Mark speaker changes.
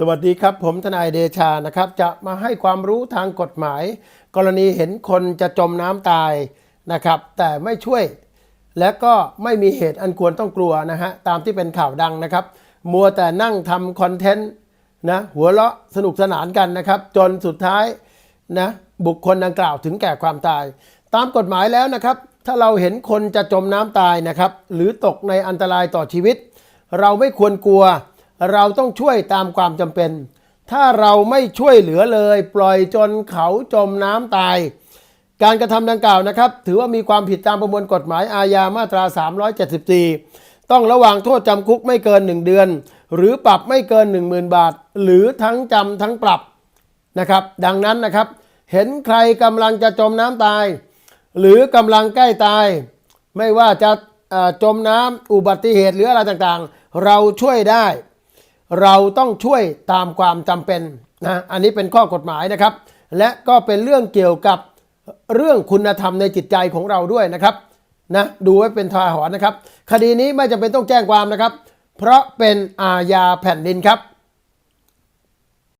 Speaker 1: สวัสดีครับ ผมทนายเดชานะครับ จะมาให้ความรู้ทางกฎหมาย กรณีเห็นคนจะจมน้ำตายนะครับ แต่ไม่ช่วย และก็ไม่มีเหตุอันควรต้องกลัวนะฮะตามที่เป็นข่าวดังนะครับ มัวแต่นั่งทำคอนเทนต์นะหัวเราะสนุกสนานกันนะครับ จนสุดท้ายนะบุคคลดังกล่าวถึงแก่ความตาย ตามกฎหมายแล้วนะครับ ถ้าเราเห็นคนจะจมน้ำตายนะครับ หรือตกในอันตรายต่อชีวิต เราไม่ควรกลัว เราต้องช่วยตามความจำเป็น ถ้าเราไม่ช่วยเหลือเลย ปล่อยจนเขาจมน้ำตาย การกระทำดังกล่าวนะครับ ถือว่ามีความผิดตามประมวลกฎหมายอาญามาตรา 374 ต้องระวางโทษจำคุกไม่เกิน 1 เดือน หรือปรับไม่เกิน 10,000 บาท หรือทั้งจำทั้งปรับนะครับ ดังนั้นนะครับ เห็นใครกำลังจะจมน้ำตาย หรือกำลังใกล้ตาย ไม่ว่าจะจมน้ำอุบัติเหตุหรืออะไรต่างๆ เราช่วยได้ เราต้องช่วยตามความจำเป็นนะอันนี้เป็นข้อกฎหมายนะครับ และก็เป็นเรื่องเกี่ยวกับเรื่องคุณธรรมในจิตใจของเราด้วยนะครับนะดูไว้เป็นทาหรณ์นะครับ คดีนี้ไม่จำเป็นต้องแจ้งความนะครับ เพราะเป็นอาญาแผ่นดินครับ